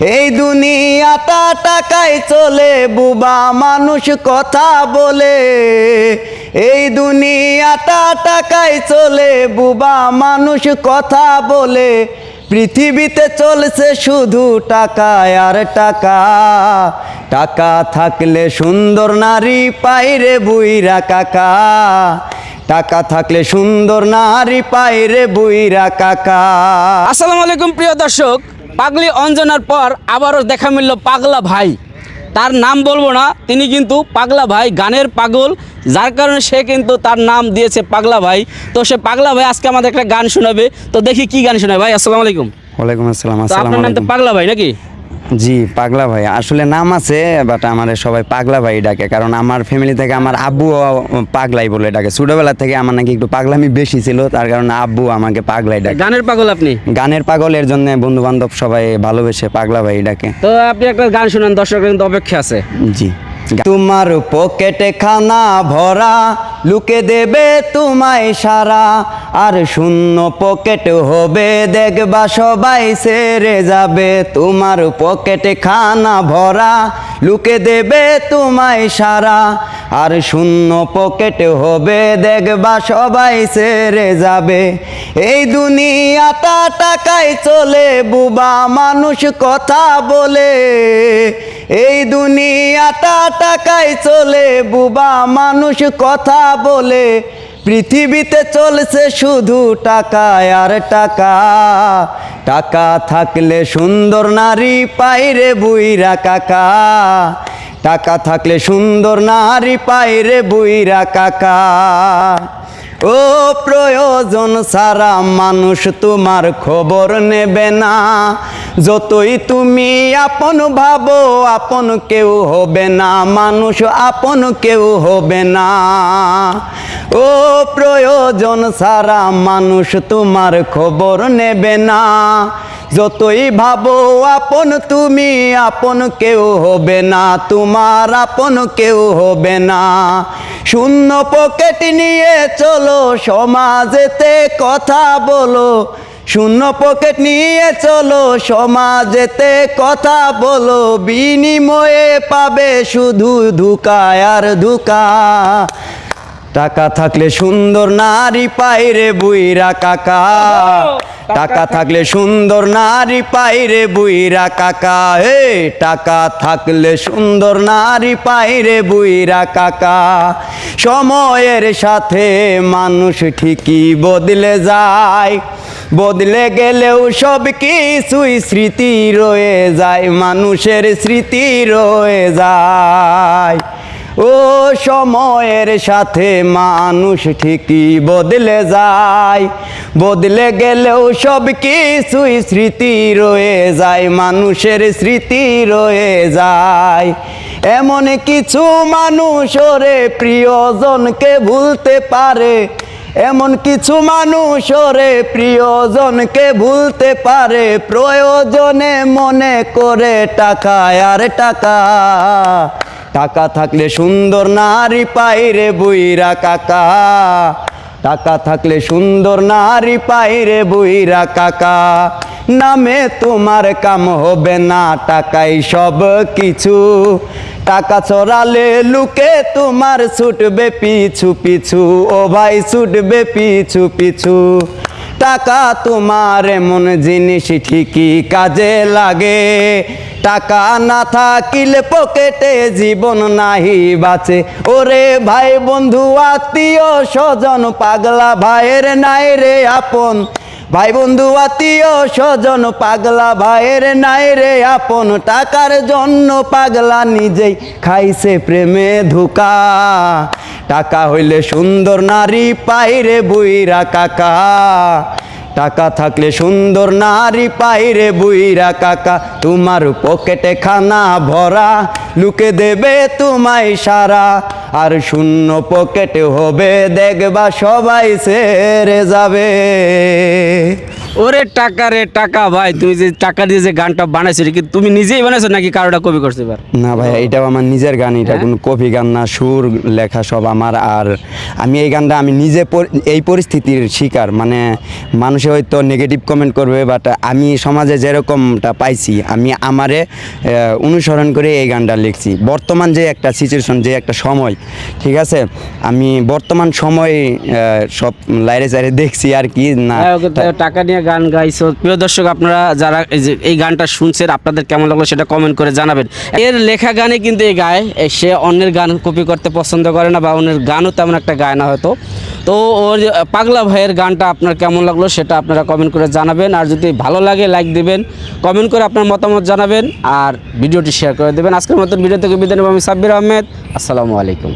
এই দুনিয়াটা টাকায় চলে, বুবা মানুষ কথা বলে। এই দুনিয়াটা টাকায় চলে, বুবা মানুষ কথা বলে। পৃথিবীতে চলছে শুধু টাকা আর টাকা। টাকা থাকলে সুন্দর নারী পাইরে বুইরা কাকা। টাকা থাকলে সুন্দর নারী পাইরে বুইরা কাকা। আসসালামু আলাইকুম প্রিয় দর্শক। পাগলি অঞ্জনার পর আবারও দেখা মিলল পাগলা ভাই। তার নাম বলব না তিনি কিন্তু পাগলা ভাই গানের পাগল। যার কারণে সে কিন্তু তার নাম দিয়েছে পাগলা ভাই। তো সে পাগলা ভাই আজকে আমাদের একটা গান শোনাবে। তো দেখি কি গান শোনাবে ভাই আসসালামু আলাইকুম। ওয়ালাইকুম আসসালাম আপনার নাম তো পাগলা ভাই নাকি? জি পাগলা ভাই। আসলে নাম আছে বাট আমার সবাই পাগলা ভাই ডাকে। কারণ আমার ফ্যামিলি থেকে আমার আব্বু পাগলাই বলে ডাকে। ছোটবেলা থেকে আমার নাকি একটু পাগলামি বেশি ছিল তার কারণে আব্বু আমাকে পাগলাই ডাকে। গানের পাগল আপনি? গানের পাগলের জন্য বন্ধু বান্ধব সবাই ভালোবেসে পাগলা ভাই ডাকে। তো আপনি একটা গান শোনান দর্শকের কিন্তু অপেক্ষা আছে। জি। তোমার পকেটে খানা ভরা লুকে দেবে তোমায় সারা, আর শূন্য পকেট হবে। দেখবা সবাই সেরে যাবে, তোমার পকেটে খানা ভরা। লুকে দেবে তোমায় সারা, আর শূন্য পকেট হবে। দেখবা সবাই সেরে যাবে। এই দুনিয়াটা টাকায় চলে, বুবা মানুষ কথা বলে। এই দুনিয়াটা টাকায় চলে, বুবা মানুষ কথা বলে। পৃথিবীতে চলছে শুধু টাকা আর টাকা। টাকা থাকলে সুন্দর নারী পাইরে বুইরা কাকা। টাকা থাকলে সুন্দর নারী পাইরে বুইরা কাকা। ও প্রয়োজন সারা মানুষ তোমার খবর নেবে না। যতই তুমি আপন ভাবো, আপন কেউ হবে না। মানুষ আপন কেউ হবে না। ও প্রয়োজন সারা মানুষ তোমার খবর নেবে না। যতই ভাবো, আপন তুমি আপন কেউ হবে না। তোমার আপন কেউ হবে না। শূন্য পকেট নিয়ে চলো, সমাজেতে কথা বলো। শূন্য পকেট নিয়ে চলো সমাজেতে কথা বলো, বিনিময়ে পাবে শুধু ধুকায় আর ধুকা। টাকা থাকলে সুন্দর নারী পাইরে বুইরা কাকা। টাকা থাকলে সুন্দর নারী পাইরে বুইরা কাকা। হে, টাকা থাকলে সুন্দর নারী পাইরে বুইরা কাকা। সময়ের সাথে মানুষ ঠিকই বদলে যায়। বদলে গেলেও সব কিছুই স্মৃতি রয়ে যায়, মানুষের স্মৃতি রয়ে যায়। ও সময়ের সাথে মানুষ ঠিকই বদলে যায়, বদলে গেলেও সব কিছুই স্মৃতি রয়ে যায়, মানুষের স্মৃতি রয়ে যায়। এমন কিছু মানুষ ওরে প্রিয়জনকে ভুলতে পারে এমন কিছু মানুষ ওরে প্রিয়জনকে ভুলতে পারে, প্রয়োজনে মনে করে টাকা আর টাকা। টাকা থাকলে সুন্দর নারী পাইরে বুইরা কাকা। টাকা থাকলে সুন্দর নারী পাইরে বুইরা কাকা। নামে তোমার কাম হবে না, টাকাই সব কিছু। টাকা ছড়ালে লুকে তোমার ছুটবে পিছু পিছু, ও ভাই ছুটবে পিছু পিছু। টাকা তোমার এমন জিনিস ঠিকই কাজে লাগে। টাকা না থাকিলে পকেটে জীবন নাহি বাঁচে। ওরে ভাই বন্ধু, আত্মীয় স্বজন, পাগলা ভাইয়ের নাই রে আপন। ভাই বন্ধু আত্মীয় স্বজন, পাগলা ভাইয়ের নাই রে আপন। টাকার জন্য পাগলা নিজেই খাইছে প্রেমে ধোকা। টাকা হইলে সুন্দর নারী পাইরে বুইরা কাকা। টাকা থাকলে সুন্দর নারী পাইরে বুইরা কাকা। তোমার পকেটে খানা ভরা লুকে দেবে তোমায় সারা। আর শূন্য পকেটে হবে দেখবা সবাই সেরে যাবে। ওরে টাকা রে টাকা ভাই তুমি যে টাকা দিয়ে যে গানটা বানাইছো কি তুমি নিজেই বানাইছো নাকি কারোটা কপি করছ এবার? না ভাই এটাও আমার নিজের গান এটা কোনো কপি গান না সুর লেখা সব আমার। আর আমি এই গানটা আমি নিজে এই পরিস্থিতির শিকার মানে মানুষ মানুষে হয়তো নেগেটিভ কমেন্ট করবে বাট আমি সমাজে যেরকমটা পাইছি আমি আমারে অনুসরণ করে এই গানটা লিখছি। বর্তমান যে একটা সিচুয়েশন যে একটা সময় ঠিক আছে? আমি বর্তমান সময় সব লাইরে চাইরে দেখছি আর কি না টাকা নিয়ে গান গাইছো। প্রিয় দর্শক আপনারা যারা এই গানটা শুনছেন আপনাদের কেমন লাগল সেটা কমেন্ট করে জানাবেন। এর লেখা গানে কিন্তু এই গায় সে অন্যের গান কপি করতে পছন্দ করে না বা অন্যের গানও তেমন একটা গায় না হয়তো। তো ওর পাগলা ভাইয়ের গানটা আপনার কেমন লাগল সেটা আপনারা কমেন্ট করে জানাবেন। আর যদি ভালো লাগে লাইক দেবেন কমেন্ট করে আপনার মতামত জানাবেন আর ভিডিওটি শেয়ার করে দেবেন। আজকের মতন ভিডিও থেকে বিদায় নেব আমি সাব্বির আহমেদ। আসসালামু আলাইকুম।